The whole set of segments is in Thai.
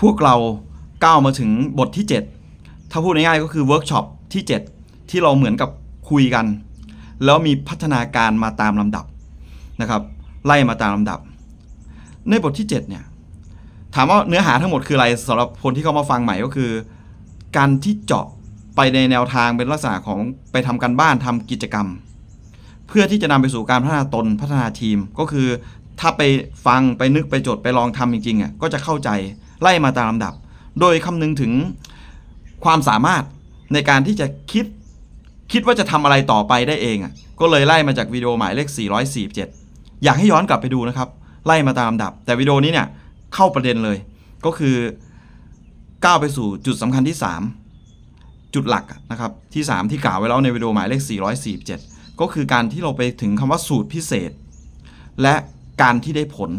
พวกเราก้าวมาถึงบทที่ 7 ถ้าพูดง่ายๆก็คือเวิร์กช็อปที่ 7 ที่เราเหมือนกับคุยกัน แล้วมีพัฒนาการมาตามลำดับนะครับ ไล่มาตามลำดับ ในบทที่ 7 เนี่ยถามว่าเนื้อหาทั้งหมดคืออะไรสำหรับคนที่เข้ามาฟังใหม่ก็คือ การที่เจาะไปในแนวทางเป็นลักษณะของไปทำการบ้านทำกิจกรรม เพื่อที่จะนำไปสู่การพัฒนาตนพัฒนาทีมก็คือถ้าไปฟังไปนึกไปจดไปลองทำจริงๆอะก็จะเข้าใจ ไล่มาตามลำดับ โดยคำนึงถึงความสามารถในการที่จะคิดคิดว่าจะทำอะไรต่อไปได้เองอะก็เลยไล่มาจากวิดีโอหมายเลข 447 อยากให้ย้อนกลับไปดูนะครับ ไล่มาตามลำดับ แต่วิดีโอนี้เนี่ยเข้าประเด็นเลยก็คือก้าวไปสู่จุดสำคัญที่ 3 จุดหลักนะครับที่ 3 ที่กล่าวไว้แล้วในวิดีโอหมายเลข 447 ก็คือการที่เราไปถึงคำว่าสูตรพิเศษ และการที่ได้ผล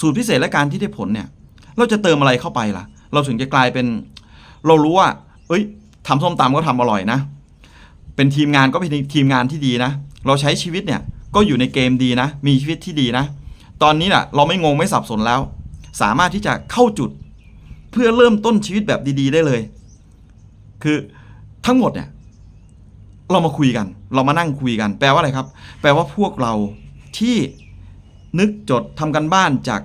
สูตรพิเศษและการที่ได้ผลเนี่ย เราจะเติมอะไรเข้าไปล่ะ เราถึงจะกลายเป็น เรารู้ว่า เอ้ยทำส้มตำก็ทำอร่อยนะ เป็นทีมงานก็เป็นทีมงานที่ดีนะ เราใช้ชีวิตเนี่ยก็อยู่ในเกมดีนะ มีชีวิตที่ดีนะ ตอนนี้น่ะ เราไม่งงไม่สับสนแล้ว สามารถที่จะเข้าจุด เพื่อเริ่มต้นชีวิตแบบดี ๆ ได้เลย คือทั้งหมดเนี่ย เรามาคุยกัน เรามานั่งคุยกัน แปลว่าอะไรครับ แปลว่าพวกเราที่ นึกจดทำกันบ้านจาก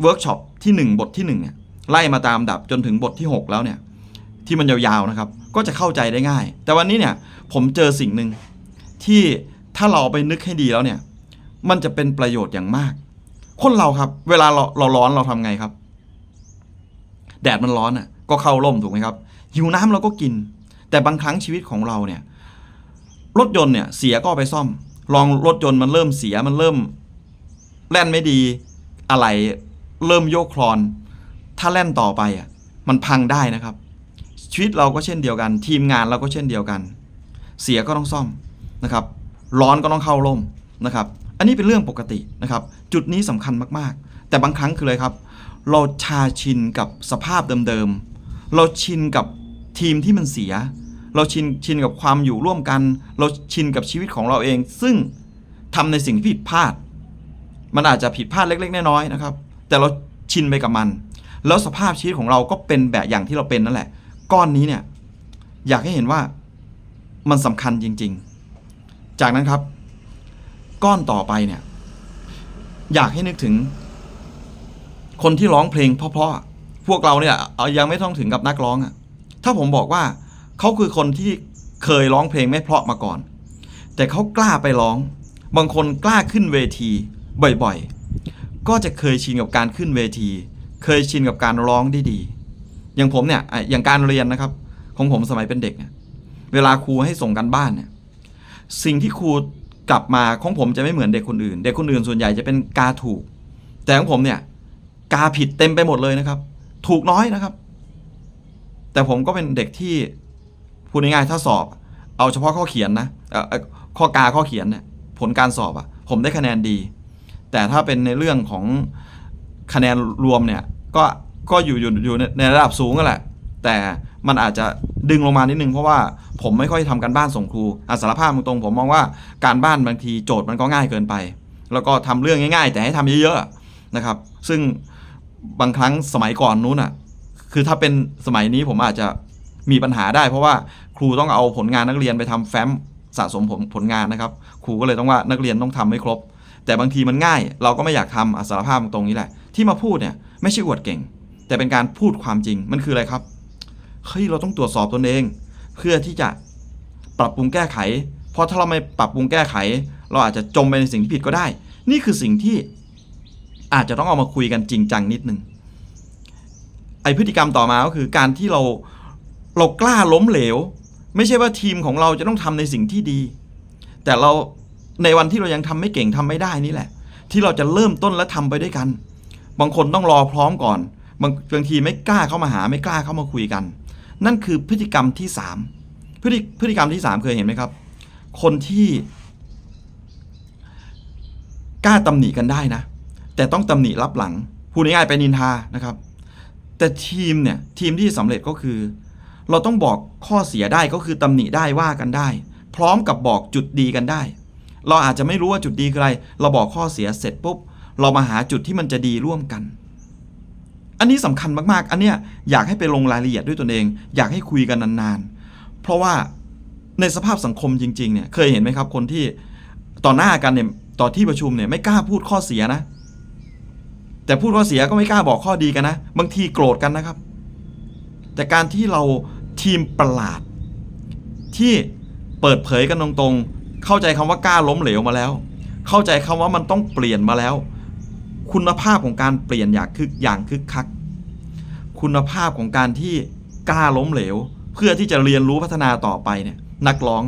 เวิร์กช็อปที่ 1 บทที่1เนี่ยไล่มาตามดับจนถึงบทที่ 6 แล้วเนี่ยที่มันยาวๆนะครับ ก็จะเข้าใจได้ง่าย แต่วันนี้เนี่ยผมเจอสิ่งหนึ่งที่ถ้าเราไปนึกให้ดีแล้วเนี่ย มันจะเป็นประโยชน์อย่างมาก คนเราครับ เวลาเราเราร้อนเราทำไงครับ แดดมันร้อนอะ ก็เข้าร่มถูกไหมครับหิวน้ำเราก็กิน แต่บางครั้งชีวิตของเราเนี่ย รถยนต์เนี่ยเสียก็ไปซ่อม ลองรถยนต์มันเริ่มเสียมันเริ่ม แล่นไม่ดีอะไรเริ่มโยกคลอน ถ้าแล่นต่อไปอะมันพังได้นะครับ ชีวิตเราก็เช่นเดียวกัน ทีมงานเราก็เช่นเดียวกัน เสียก็ต้องซ่อมนะครับ ร้อนก็ต้องเข้าร่มนะครับ อันนี้เป็นเรื่องปกตินะครับ จุดนี้สำคัญมากๆ แต่บางครั้งคืออะไรครับ เราชาชินกับสภาพเดิมๆเราชินกับทีมที่มันเสีย เราชินชินกับความอยู่ร่วมกัน เราชินกับชีวิตของเราเอง ซึ่งทำในสิ่งที่ผิดพลาด มันอาจจะผิดพลาดเล็ก ๆ น้อยๆนะครับ แต่เราชินไปกับมัน แล้วสภาพชีวิตของเราก็เป็นแบบอย่างที่เราเป็นนั่นแหละ ก้อนนี้เนี่ย อยากให้เห็นว่ามันสำคัญจริง ๆ จากนั้นครับ ก้อนต่อไปเนี่ย อยากให้นึกถึง คนที่ร้องเพลงเพราะๆพวกเราเนี่ยเอายังไม่ต้องถึงกับนักร้องอะถ้าผมบอกว่าเขาคือคนที่เคยร้องเพลงไม่เพราะมาก่อน แต่เขากล้าไปร้อง บางคนกล้าขึ้นเวที บ่อยๆ ก็จะเคยชินกับการขึ้นเวที เคยชินกับการร้องได้ดี อย่างผมเนี่ยอะอย่างการเรียนนะครับ ของผมสมัยเป็นเด็กเนี่ยเวลาครูให้ส่งกันบ้านเนี่ยสิ่งที่ครูกลับมาของผมจะไม่เหมือนเด็กคนอื่น เด็กคนอื่นส่วนใหญ่จะเป็นกาถูก แต่ของผมเนี่ยกาผิดเต็มไปหมดเลยนะครับ ถูกน้อยนะครับ แต่ผมก็เป็นเด็กที่พูดง่ายๆถ้าสอบ เอาเฉพาะข้อเขียนนะข้อกาข้อเขียนเนี่ยผลการสอบอะ่ะผมได้คะแนนดี แต่ถ้าเป็นในเรื่องของคะแนนรวมเนี่ยก็ก็อยู่อยู่อยู่ในระดับสูงกันแหละ แต่มันอาจจะดึงลงมานิดนึงเพราะว่าผมไม่ค่อยทำการบ้านส่งครูอะสารภาพตรงๆผมมองว่าการบ้านบางทีโจทย์มันก็ง่ายเกินไป แล้วก็ทำเรื่องง่ายๆ แต่ให้ทำเยอะๆนะครับ ซึ่งบางครั้งสมัยก่อนนู้นอะคือถ้าเป็นสมัยนี้ผมอาจจะมีปัญหาได้ เพราะว่าครูต้องเอาผลงานนักเรียนไปทำแฟ้มสะสมผลผลงานนะครับ ครูก็เลยต้องว่านักเรียนต้องทำให้ครบ แต่บางทีมันง่าย เราก็ไม่อยากทำอสารภาพตรงนี้แหละ ที่มาพูดเนี่ยไม่ใช่อวดเก่ง แต่เป็นการพูดความจริงมันคืออะไรครับเฮ้ยเราต้องตรวจสอบตนเอง เพื่อที่จะปรับปรุงแก้ไข เพราะถ้าเราไม่ปรับปรุงแก้ไข เราอาจจะจมไปในสิ่งที่ผิดก็ได้ นี่คือสิ่งที่อาจจะต้องเอามาคุยกันจริงจังนิดนึงไอพฤติกรรมต่อมาก็คือการที่เราเรากล้าล้มเหลว ไม่ใช่ว่าทีมของเราจะต้องทำในสิ่งที่ดี แต่เรา ในวันที่เรายังทำไม่เก่งทำไม่ได้นี่แหละ ที่เราจะเริ่มต้นและทำไปด้วยกัน บางคนต้องรอพร้อมก่อน บางบางทีไม่กล้าเข้ามาหาไม่กล้าเข้ามาคุยกัน นั่นคือพฤติกรรมที่สามพฤติพฤติกรรมที่สามเคยเห็นไหมครับ คนที่กล้าตำหนิกันได้นะ แต่ต้องตำหนิรับหลังพูดง่ายๆไปนินทานะครับ แต่ทีมเนี่ยทีมที่สำเร็จก็คือ เราต้องบอกข้อเสียได้ก็คือตำหนิได้ว่ากันได้ พร้อมกับบอกจุดดีกันได้ เราอาจจะไม่รู้ว่าจุดดีคืออะไร เราบอกข้อเสียเสร็จปุ๊บ เรามาหาจุดที่มันจะดีร่วมกัน อันนี้สำคัญมากๆ อันเนี้ยอยากให้ไปลงรายละเอียดด้วยตนเอง อยากให้คุยกันนานๆ เพราะว่าในสภาพสังคมจริงๆเนี่ยเคยเห็นไหมครับ คนที่ต่อหน้ากันเนี่ยต่อที่ประชุมเนี่ยไม่กล้าพูดข้อเสียนะ แต่พูดข้อเสียก็ไม่กล้าบอกข้อดีกันนะ บางทีโกรธกันนะครับ แต่การที่เราทีมประหลาดที่เปิดเผยกันตรงๆ เข้าใจคำว่ากล้าล้มเหลวมาแล้ว เข้าใจคำว่ามันต้องเปลี่ยนมาแล้ว คุณภาพของการเปลี่ยนอย่างคึกอย่างคึกคัก คุณภาพของการที่กล้าล้มเหลว เพื่อที่จะเรียนรู้พัฒนาต่อไปเนี่ยนักร้อง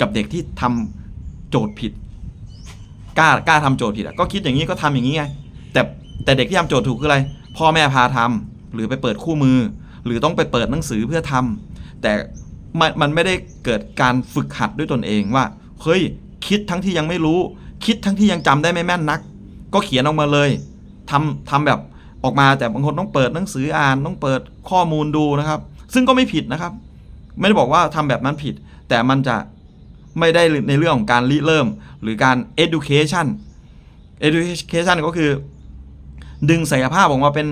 กับเด็กที่ทำโจทย์ผิดกล้ากล้าทำโจทย์ผิดก็คิดอย่างนี้ก็ทำอย่างนี้ไงแต่แต่เด็กที่ทำโจทย์ถูกคืออะไร พ่อแม่พาทำหรือไปเปิดคู่มือ หรือต้องไปเปิดหนังสือเพื่อทำแต่มันมันไม่ได้เกิดการฝึกหัดด้วยตนเองว่า เฮ้ยคิดทั้งที่ยังไม่รู้ คิดทั้งที่ยังจำได้ไม่แม่นนัก ก็เขียนออกมาเลยทำทำแบบออกมาแต่บางคนต้องเปิดหนังสืออ่านต้องเปิดข้อมูลดูนะครับ ซึ่งก็ไม่ผิดนะครับ ไม่ได้บอกว่าทำแบบนั้นผิด แต่มันจะไม่ได้ในเรื่องของการริเริ่ม หรือการ education education ก็คือ ดึงศักยภาพออกมาเป็น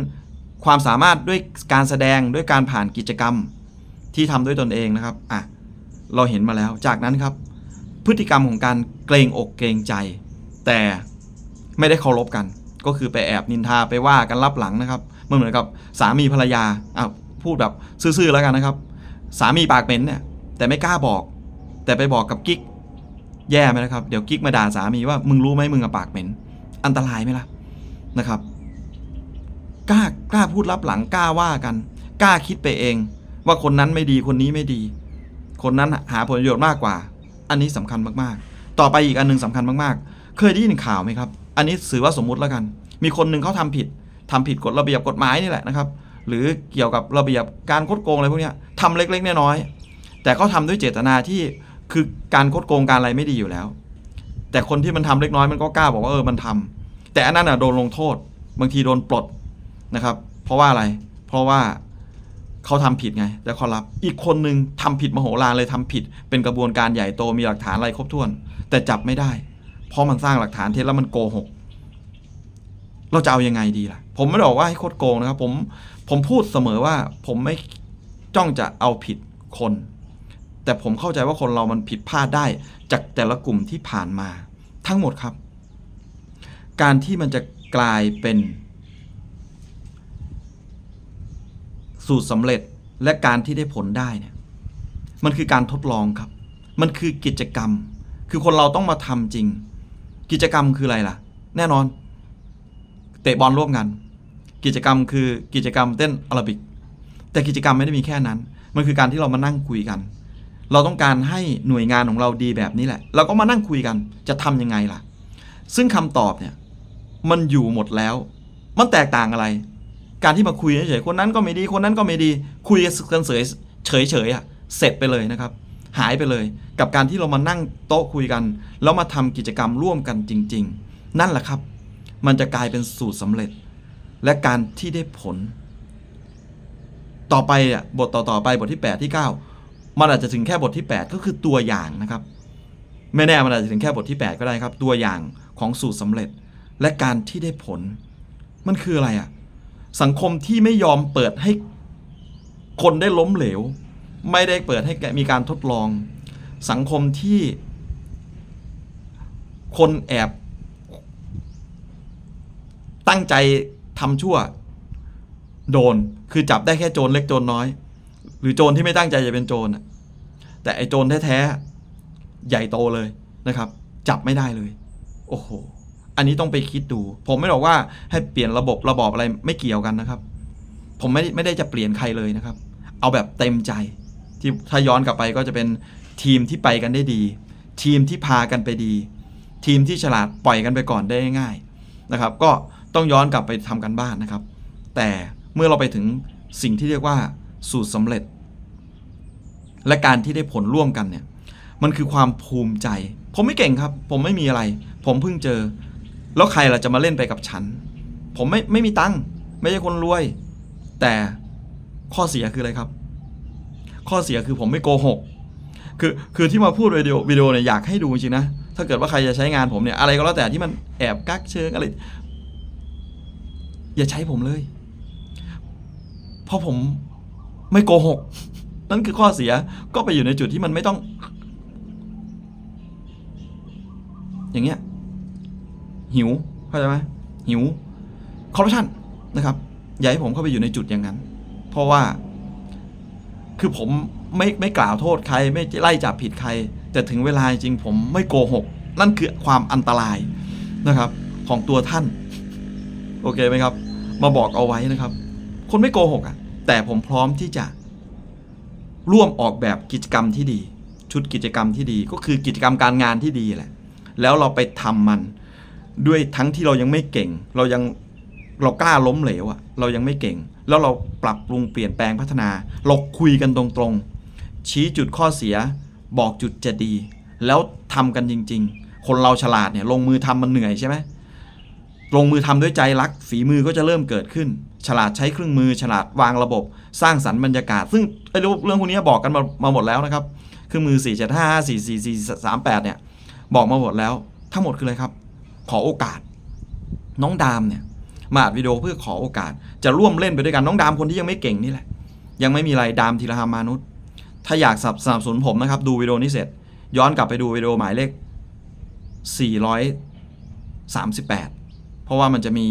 ความสามารถด้วยการแสดงด้วยการผ่านกิจกรรมที่ทำด้วยตนเองนะครับอะเราเห็นมาแล้วจากนั้นครับ พฤติกรรมของการเกรงอกเกรงใจ แต่ไม่ได้เคารพกัน ก็คือไปแอบนินทาไปว่ากันรับหลังนะครับมันเหมือนกับสามีภรรยาอะพูดแบบซื่อๆแล้วกันนะครับ สามีปากเหม็นเนี่ยแต่ไม่กล้าบอก แต่ไปบอกกับกิ๊กแย่ไหมนะครับ เดี๋ยวกิ๊กมาด่าสามีว่ามึงรู้ไหมมึงอะปากเหม็น อันตรายไหมล่ะนะครับกล้ากล้าพูดรับหลังกล้าว่ากันกล้าคิดไปเอง ว่าคนนั้นไม่ดีคนนี้ไม่ดี คนนั้นหาผลประโยชน์มากกว่า อันนี้สำคัญมากๆ ต่อไปอีกอันหนึงสำคัญมากๆ เคยได้ยินข่าวไหมครับ อันนี้ถือว่าสมมุติแล้วกัน มีคนหนึ่งเขาทำผิดทำผิดกฎระเบียบกฎหมายนี่แหละนะครับ หรือเกี่ยวกับระเบียบการคดโกงอะไรพวกนี้ทำเล็กๆน้อยๆแต่เขาทำด้วยเจตนาที่คือการคดโกงการอะไรไม่ดีอยู่แล้ว แต่คนที่มันทำเล็กน้อยมันก็กล้าบอกว่าเออมันทำแต่อันนั้นอะโดนลงโทษ บางทีโดนปลดนะครับ เพราะว่าอะไร เพราะว่า เขาทำผิดไงแล้วเขารับอีกคนนึงทำผิดมโหฬารเลยทำผิด เป็นกระบวนการใหญ่โตมีหลักฐานอะไรครบถ้วน แต่จับไม่ได้ เพราะมันสร้างหลักฐานเท็จแล้วมันโกหก เราจะเอายังไงดีล่ะ ผมไม่ได้บอกว่าให้โคตรโกงนะครับผมผมพูดเสมอว่าผมไม่จ้องจะเอาผิดคน แต่ผมเข้าใจว่าคนเรามันผิดพลาดได้ จากแต่ละกลุ่มที่ผ่านมา ทั้งหมดครับ การที่มันจะกลายเป็น สูตรสำเร็จและการที่ได้ผลได้เนี่ยมันคือการทดลองครับ มันคือกิจกรรม คือคนเราต้องมาทำจริง กิจกรรมคืออะไรล่ะ แน่นอน เตะบอลร่วมกัน กิจกรรมคือกิจกรรมเต้นอาราบิก แต่กิจกรรมไม่ได้มีแค่นั้น มันคือการที่เรามานั่งคุยกัน เราต้องการให้หน่วยงานของเราดีแบบนี้แหละ เราก็มานั่งคุยกัน จะทำยังไงล่ะ ซึ่งคำตอบเนี่ย มันอยู่หมดแล้ว มันแตกต่างอะไร การที่มาคุยเฉยๆคนนั้นก็ไม่ดีคนนั้นก็ไม่ดี คุยกันเฉยเฉยเฉยๆอะเสร็จไปเลยนะครับ หายไปเลย กับการที่เรามานั่งโต๊ะคุยกัน แล้วมาทำกิจกรรมร่วมกันจริง ๆ นั่นแหละครับ มันจะกลายเป็นสูตรสำเร็จ และการที่ได้ผล ต่อไปอะบทต่อๆไปบทที่ 8 ที่ 9 มันอาจจะถึงแค่บทที่ 8 ก็คือตัวอย่างนะครับ ไม่แน่มันอาจจะถึงแค่บทที่ 8 ก็ได้ครับ ตัวอย่างของสูตรสำเร็จ และการที่ได้ผล มันคืออะไรอะ สังคมที่ไม่ยอมเปิดให้คนได้ล้มเหลว ไม่ได้เปิดให้มีการทดลอง สังคมที่คนแอบตั้งใจทำชั่ว โดนคือจับได้แค่โจรเล็กโจรน้อย หรือโจรที่ไม่ตั้งใจจะเป็นโจรแต่ไอโจรแท้ๆใหญ่โตเลยนะครับ จับไม่ได้เลย โอ้โห อันนี้ต้องไปคิดดู ผมไม่บอกว่าให้เปลี่ยนระบบระบอบอะไรไม่เกี่ยวกันนะครับ ผมไม่ไม่ได้จะเปลี่ยนใครเลยนะครับ เอาแบบเต็มใจที่ถ้าย้อนกลับไปก็จะเป็นทีมที่ไปกันได้ดี ทีมที่พากันไปดี ทีมที่ฉลาดปล่อยกันไปก่อนได้ง่ายนะครับ ก็ต้องย้อนกลับไปทำกันบ้านนะครับ แต่เมื่อเราไปถึงสิ่งที่เรียกว่าสูตรสำเร็จ และการที่ได้ผลร่วมกันเนี่ยมันคือความภูมิใจ ผมไม่เก่งครับ ผมไม่มีอะไร ผมเพิ่งเจอ แล้วใครล่ะจะมาเล่นไปกับฉัน ผมไม่ไม่มีตังค์ไม่ใช่คนรวย แต่ข้อเสียคืออะไรครับ ข้อเสียคือผมไม่โกหก คือคือที่มาพูดวิดีโอวิดีโอเนี่ยอยากให้ดูจริงนะ ถ้าเกิดว่าใครจะใช้งานผมเนี่ยอะไรก็แล้วแต่ที่มันแอบกักเชิงอะไร อย่าใช้ผมเลย เพราะผมไม่โกหก นั่นคือข้อเสียก็ไปอยู่ในจุดที่มันไม่ต้อง อย่างเงี้ย หิวเข้าใจไหมหิวคอร์รัปชันนะครับ อย่าให้ผมเข้าไปอยู่ในจุดอย่างนั้น เพราะว่า คือผมไม่ไม่กล่าวโทษใคร ไม่ไล่จับผิดใคร แต่ถึงเวลาจริงผมไม่โกหก นั่นคือความอันตรายนะครับ ของตัวท่าน โอเคไหมครับ มาบอกเอาไว้นะครับ คนไม่โกหกอะ แต่ผมพร้อมที่จะ ร่วมออกแบบกิจกรรมที่ดี ชุดกิจกรรมที่ดีก็คือกิจกรรมการงานที่ดีแหละ แล้วเราไปทำมัน ด้วยทั้งที่เรายังไม่เก่ง เรายังเรากล้าล้มเหลวอะเรายังไม่เก่ง แล้วเราปรับปรุงเปลี่ยนแปลงพัฒนาเราคุยกันตรงๆ ชี้จุดข้อเสีย บอกจุดจะดี แล้วทำกันจริง ๆ คนเราฉลาดเนี่ยลงมือทำมันเหนื่อยใช่ไหมลงมือทำด้วยใจรัก ฝีมือก็จะเริ่มเกิดขึ้น ฉลาดใช้เครื่องมือ ฉลาดวางระบบ สร้างสรรค์บรรยากาศ ซึ่งไอ้เรื่องเรื่องพวกนี้บอกกันมามาหมดแล้วนะครับเครื่องมือ4 7 5 4 4 4 3 8เนี่ยบอกมาหมดแล้ว ทั้งหมดคืออะไรครับ ขอโอกาส น้องดามเนี่ยมาอัดวิดีโอเพื่อขอโอกาส จะร่วมเล่นไปด้วยกันน้องดามคนที่ยังไม่เก่งนี่แหละ ยังไม่มีอะไรดามธีรหามานุษย์ ถ้าอยากสนับสนับสนุนผมนะครับ ดูวิดีโอนี้เสร็จ ย้อนกลับไปดูวิดีโอหมายเลข 438 เพราะว่ามันจะมี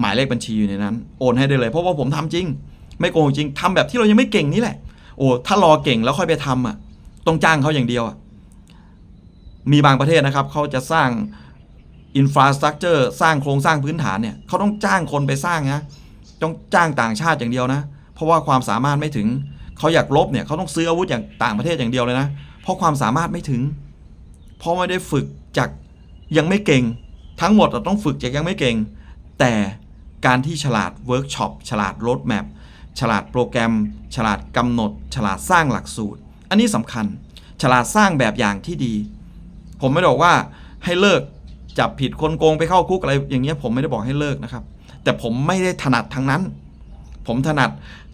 หมายเลขบัญชีอยู่ในนั้น โอนให้ได้เลย เพราะว่าผมทำจริง ไม่โกงจริงทำแบบที่เรายังไม่เก่งนี่แหละ โอ้ถ้ารอเก่งแล้วค่อยไปทำอะต้องจ้างเขาอย่างเดียวอะมีบางประเทศนะครับเขาจะสร้าง อินฟราสตรักเจอร์สร้างโครงสร้างพื้นฐานเนี่ยเขาต้องจ้างคนไปสร้างนะต้องจ้างต่างชาติอย่างเดียวนะ เพราะว่าความสามารถไม่ถึงเขาอยากลบเนี่ยเขาต้องซื้ออาวุธอย่างต่างประเทศอย่างเดียวเลยนะ เพราะความสามารถไม่ถึง เพราะไม่ได้ฝึกจากยังไม่เก่ง ทั้งหมดเราต้องฝึกจากยังไม่เก่ง แต่การที่ฉลาดเวิร์กช็อปฉลาดโรดแมพฉลาดโปรแกรม ฉลาดกำหนด ฉลาดสร้างหลักสูตร อันนี้สำคัญ ฉลาดสร้างแบบอย่างที่ดี ผมไม่ได้บอกว่าให้เลิก จับผิดคนโกงไปเข้าคุกอะไรอย่างเงี้ยผมไม่ได้บอกให้เลิกนะครับ แต่ผมไม่ได้ถนัดทางนั้น ผมถนัด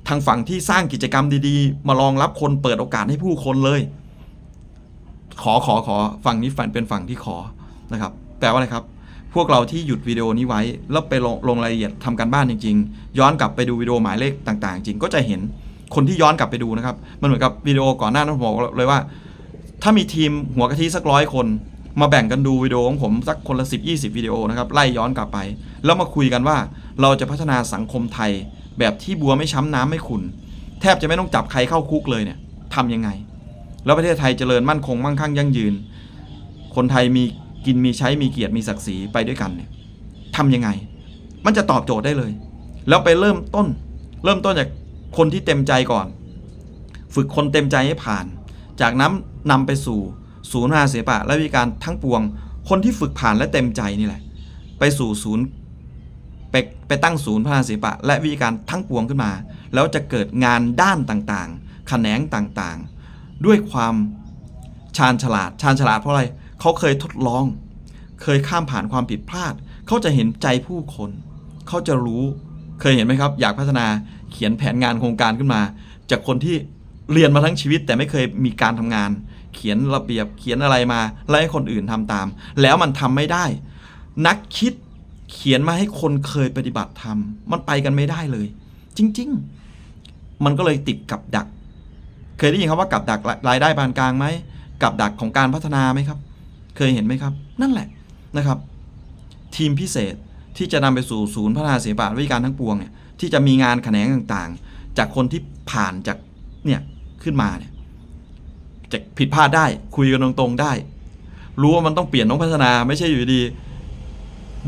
ทางฝั่งที่สร้างกิจกรรมดีๆ มารองรับคนเปิดโอกาสให้ผู้คนเลย ขอขอขอฝั่งนี้ฝันเป็นฝั่งที่ขอนะครับแปลว่าอะไรครับ พวกเราที่หยุดวิดีโอนี้ไว้ แล้วไปลงลงรายละเอียดทำการบ้านจริง ๆ ย้อนกลับไปดูวิดีโอหมายเลขต่าง ๆ จริงก็จะเห็นคนที่ย้อนกลับไปดูนะครับ มันเหมือนกับวิดีโอก่อนหน้านั้นผมบอกเลยว่า ถ้ามีทีมหัวกะทิสักร้อยคน มาแบ่งกันดูวิดีโอของผมสักคนละ 10 20 วิดีโอนะครับไล่ย้อนกลับไป แล้วมาคุยกันว่าเราจะพัฒนาสังคมไทย แบบที่บัวไม่ช้ำน้ำไม่ขุนแทบจะไม่ต้องจับใครเข้าคุกเลยเนี่ยทำยังไง แล้วประเทศไทยเจริญมั่นคงมั่งคั่งยั่งยืน คนไทยมีกินมีใช้มีเกียรติมีศักดิ์ศรีไปด้วยกันเนี่ยทำยังไง มันจะตอบโจทย์ได้เลย แล้วไปเริ่มต้น เริ่มต้นจากคนที่เต็มใจก่อน ฝึกคนเต็มใจให้ผ่าน จากนั้นนำไปสู่ ศูนย์พัฒนาศิลปะและวิการทั้งปวง คนที่ฝึกผ่านและเต็มใจนี่แหละ ไปสู่ศูนย์ไปไปตั้งศูนย์พัฒนาศิลปะ และวิการทั้งปวงขึ้นมา แล้วจะเกิดงานด้านต่างๆ แขนงต่างๆ ด้วยความชาญฉลาดชาญฉลาดเพราะอะไรเขาเคยทดลอง เคยข้ามผ่านความผิดพลาด เขาจะเห็นใจผู้คนเขาจะรู้เคยเห็นไหมครับ อยากพัฒนาเขียนแผนงานโครงการขึ้นมา จากคนที่เรียนมาทั้งชีวิตแต่ไม่เคยมีการทำงาน เขียนระเบียบเขียนอะไรมาแล้วให้คนอื่นทำตาม แล้วมันทำไม่ได้ นักคิดเขียนมาให้คนเคยปฏิบัติทำมันไปกันไม่ได้เลย จริง ๆ มันก็เลยติดกับดัก เคยได้ยินคำว่ากับดักรายได้ปานกลางไหมกับดักของการพัฒนาไหมครับ เคยเห็นไหมครับ นั่นแหละนะครับ ทีมพิเศษที่จะนำไปสู่ศูนย์พัฒนาศิลปะวิการทั้งปวงเนี่ยที่จะมีงานแขนงต่างๆ จากคนที่ผ่านจากเนี่ยขึ้นมาเนี่ย จะผิดพลาดได้ คุยกันตรงๆได้ รู้ว่ามันต้องเปลี่ยนต้องพัฒนาไม่ใช่อยู่ดี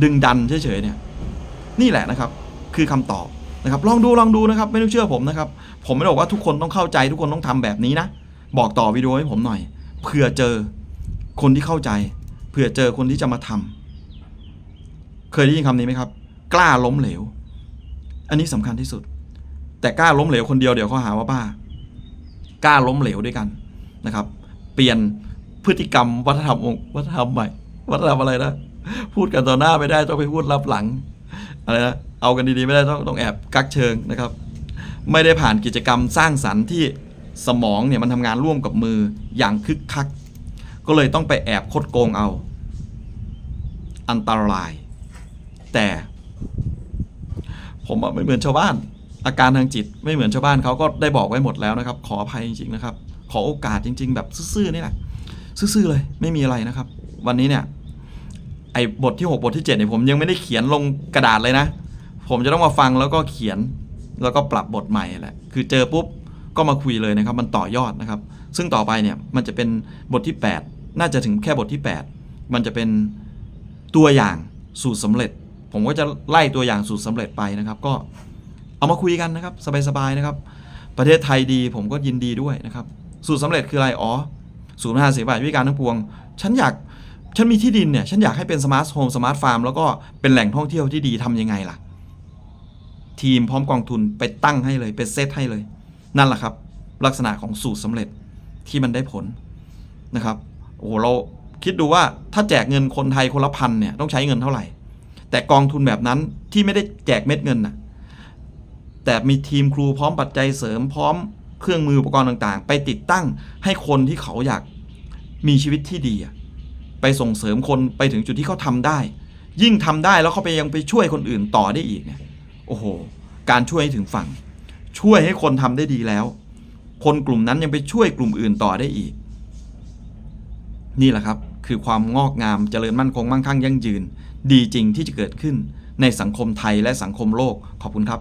ดึงดันเฉยๆเนี่ย นี่แหละนะครับ คือคำตอบนะครับ ลองดูลองดูนะครับ ไม่ต้องเชื่อผมนะครับ ผมไม่ได้บอกว่าทุกคนต้องเข้าใจทุกคนต้องทำแบบนี้นะบอกต่อวิดีโอให้ผมหน่อยเผื่อเจอคนที่เข้าใจเผื่อเจอคนที่จะมาทำเคยได้ยินคำนี้ไหมครับ กล้าล้มเหลว อันนี้สำคัญที่สุด แต่กล้าล้มเหลวคนเดียวเดี๋ยวเขาหาว่าบ้ากล้าล้มเหลวด้วยกัน นะครับ เปลี่ยนพฤติกรรมวัฒนธรรมองค์วัฒนธรรมใหม่ วัฒนธรรมอะไรนะ พูดกันต่อหน้าไม่ได้ต้องไปพูดรับหลังอะไรนะเอากันดีๆไม่ได้ต้องต้องแอบกักเชิงนะครับ ไม่ได้ผ่านกิจกรรมสร้างสรรค์ที่สมองเนี่ยมันทำงานร่วมกับมืออย่างคึกคัก ก็เลยต้องไปแอบคดโกงเอา อันตราย แต่ผมอะไม่เหมือนชาวบ้าน อาการทางจิตไม่เหมือนชาวบ้านเขาก็ได้บอกไว้หมดแล้วนะครับ ขออภัยจริงๆนะครับ ขอโอกาสจริง ๆ แบบซื่อๆนี่แหละซื่อๆเลยไม่มีอะไรนะครับ วันนี้เนี่ยไอ้บทที่ 6 บทที่7เนี่ยผมยังไม่ได้เขียนลงกระดาษเลยนะ ผมจะต้องมาฟังแล้วก็เขียนแล้วก็ปรับบทใหม่แหละคือเจอปุ๊บก็มาคุยเลยนะครับ มันต่อยอดนะครับ ซึ่งต่อไปเนี่ยมันจะเป็นบทที่ 8 น่าจะถึงแค่บทที่ 8 มันจะเป็นตัวอย่างสูตรสำเร็จ ผมก็จะไล่ตัวอย่างสูตรสำเร็จไปนะครับ ก็เอามาคุยกันนะครับ สบายๆนะครับ ประเทศไทยดีผมก็ยินดีด้วยนะครับ สูตรสำเร็จคืออะไรอ๋อศูนย์พัฒนาเสรีภาพวิธีการทั้งปวง ฉันอยากฉันมีที่ดินเนี่ย ฉันอยากให้เป็นสมาร์ทโฮมสมาร์ทฟาร์มแล้วก็เป็นแหล่งท่องเที่ยวที่ดีทำยังไงล่ะ ทีมพร้อมกองทุนไปตั้งให้เลย เป็นเซตให้เลย นั่นแหละครับ ลักษณะของสูตรสำเร็จที่มันได้ผลนะครับโอ้โหเราคิดดูว่าถ้าแจกเงินคนไทยคนละพันเนี่ยต้องใช้เงินเท่าไหร่ แต่กองทุนแบบนั้นที่ไม่ได้แจกเม็ดเงินนะแต่มีทีมครูพร้อมปัจจัยเสริมพร้อม เครื่องมืออุปกรณ์ต่างๆ ไปติดตั้งให้คนที่เขาอยากมีชีวิตที่ดี ไปส่งเสริมคนไปถึงจุดที่เขาทำได้ ยิ่งทำได้แล้วเขาไปยังไปช่วยคนอื่นต่อได้อีกเนี่ยโอ้โห การช่วยให้ถึงฝั่ง ช่วยให้คนทำได้ดีแล้ว คนกลุ่มนั้นยังไปช่วยกลุ่มอื่นต่อได้อีก นี่แหละครับคือความงอกงามเจริญมั่นคงมั่งคั่งยั่งยืน ดีจริงที่จะเกิดขึ้นในสังคมไทยและสังคมโลกขอบคุณครับ